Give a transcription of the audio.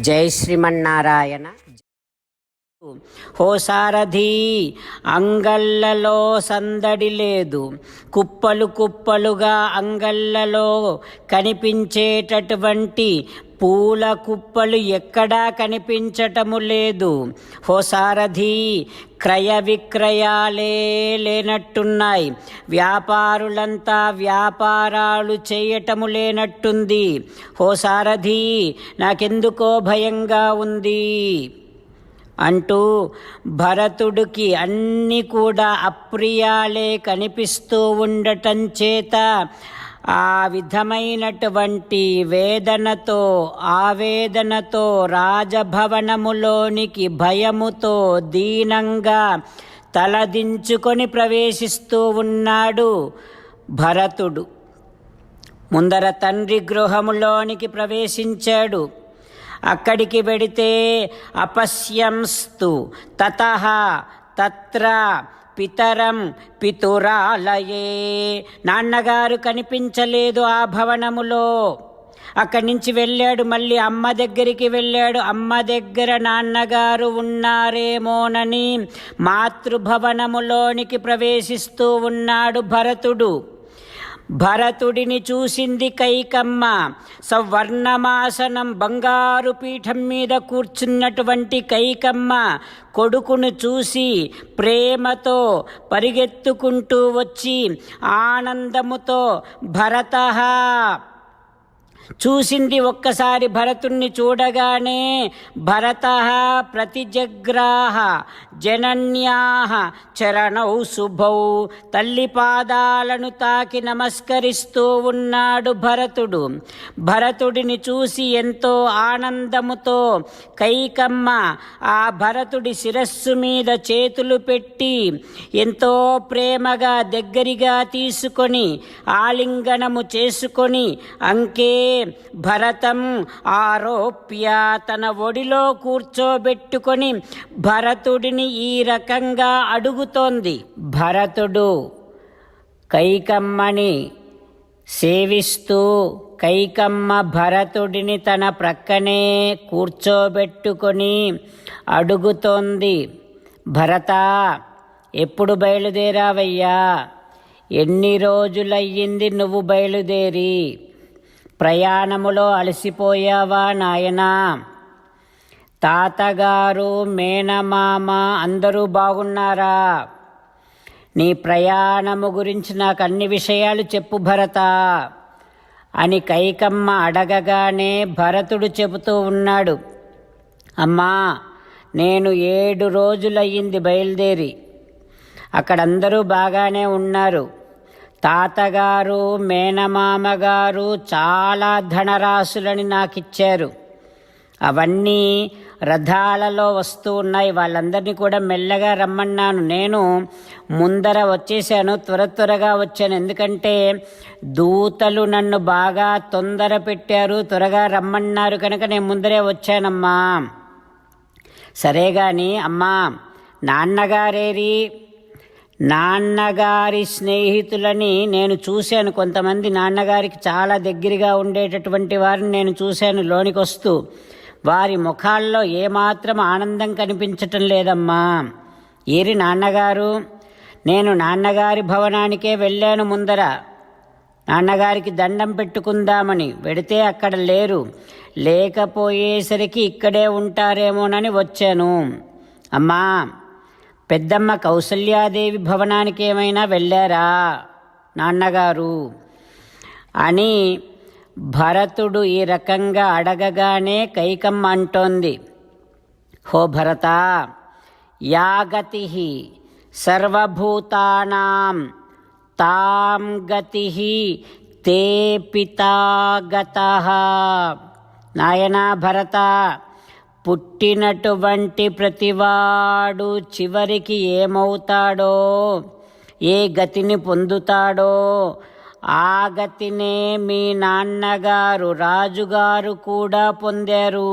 జై శ్రీమన్నారాయణ ఓ సారథి అంగళ్ళలో సందడి లేదు. కుప్పలు కుప్పలుగా అంగళ్ళలో కనిపించేటటువంటి పూల కుప్పలు ఎక్కడా కనిపించటము లేదు. ఓ సారథి క్రయ విక్రయాలే లేనట్టున్నాయి. వ్యాపారులంతా వ్యాపారాలు చేయటము లేనట్టుంది. ఓ సారథి నాకెందుకో భయంగా ఉంది. అంటూ భరతుడికి అన్నీ కూడా అప్రియాలే కనిపిస్తూ ఉండటం చేత ఆ విధమైనటువంటి వేదనతో ఆవేదనతో రాజభవనములోనికి భయముతో దీనంగా తలదించుకొని ప్రవేశిస్తూ ఉన్నాడు భరతుడు. ముందర తండ్రి గృహములోనికి ప్రవేశించాడు. అక్కడికి వెడితే అపశ్యంస్తు. తత తత్ర పితరం పితురాలయే. నాన్నగారు కనిపించలేదు ఆ భవనములో. అక్కడి నుంచి వెళ్ళాడు మళ్ళీ అమ్మ దగ్గరికి వెళ్ళాడు. అమ్మ దగ్గర నాన్నగారు ఉన్నారేమోనని మాతృభవనములోనికి ప్రవేశిస్తూ ఉన్నాడు భరతుడు. భరతుడిని చూసింది కైకమ్మ. సవర్ణమాసనం బంగారు పీఠం మీద కూర్చున్నటువంటి కైకమ్మ కొడుకును చూసి ప్రేమతో పరిగెత్తుకుంటూ వచ్చి ఆనందముతో భరత! చూసింది ఒక్కసారి భరతుణ్ణి చూడగానే భరత ప్రతిజగ్రాహ జనన్యా చరణౌ శుభౌ తల్లి పాదాలను తాకి నమస్కరిస్తూ ఉన్నాడు భరతుడు. భరతుడిని చూసి ఎంతో ఆనందముతో కైకమ్మ ఆ భరతుడి శిరస్సు మీద చేతులు పెట్టి ఎంతో ప్రేమగా దగ్గరిగా తీసుకొని ఆలింగనము చేసుకొని అంకే భరతం ఆరోప్య తన ఒడిలో కూర్చోబెట్టుకొని భరతుడిని ఈ రకంగా అడుగుతోంది. భరతుడు కైకమ్మని సేవిస్తూ కైకమ్మ భరతుడిని తన ప్రక్కనే కూర్చోబెట్టుకొని అడుగుతోంది. భరత ఎప్పుడు బయలుదేరావయ్యా? ఎన్ని రోజులయ్యింది నువ్వు బయలుదేరి? ప్రయాణములో అలసిపోయావా నాయనా? తాతగారు మేనమామ అందరూ బాగున్నారా? నీ ప్రయాణము గురించి నాకు అన్ని విషయాలు చెప్పు భరత అని కైకమ్మ అడగగానే భరతుడు చెబుతూ ఉన్నాడు. అమ్మా నేను ఏడు రోజులయ్యింది బయలుదేరి. అక్కడందరూ బాగానే ఉన్నారు. తాతగారు మేనమామగారు చాలా ధనరాశులని నాకు ఇచ్చారు అవన్నీ రథాలలో వస్తూ ఉన్నాయి. వాళ్ళందరినీ కూడా మెల్లగా రమ్మన్నాను. నేను ముందర వచ్చేసాను. త్వర త్వరగా వచ్చాను. ఎందుకంటే దూతలు నన్ను బాగా తొందర పెట్టారు. త్వరగా రమ్మన్నారు కనుక నేను ముందరే వచ్చానమ్మా. సరే కానీ అమ్మా నాన్నగారేరి నాన్నగారి స్నేహితులని నేను చూశాను. కొంతమంది నాన్నగారికి చాలా దగ్గరగా ఉండేటటువంటి వారిని నేను చూశాను లోనికి వస్తూ వారి ముఖాల్లో ఏమాత్రం ఆనందం కనిపించటం లేదమ్మా. ఏరి నాన్నగారు నేను నాన్నగారి భవనానికే వెళ్ళాను ముందర. నాన్నగారికి దండం పెట్టుకుందామని వెడితే అక్కడ లేరు. లేకపోయేసరికి ఇక్కడే ఉంటారేమోనని వచ్చాను. అమ్మా పెద్దమ్మ కౌసల్యాదేవి భవనానికి ఏమైనా వెళ్ళారా? నాన్నగారు. అని భరతుడు ఈ రకంగా అడగగానే కైకమ్మ అంటోంది. హో భరత యాగతి సర్వభూతానాం తాం గతి తే పితాగత నాయనా భరత పుట్టినటువంటి ప్రతివాడు చివరికి ఏమవుతాడో ఏ గతిని పొందుతాడో ఆ గతినే మీ నాన్నగారు రాజుగారు కూడా పొందారు.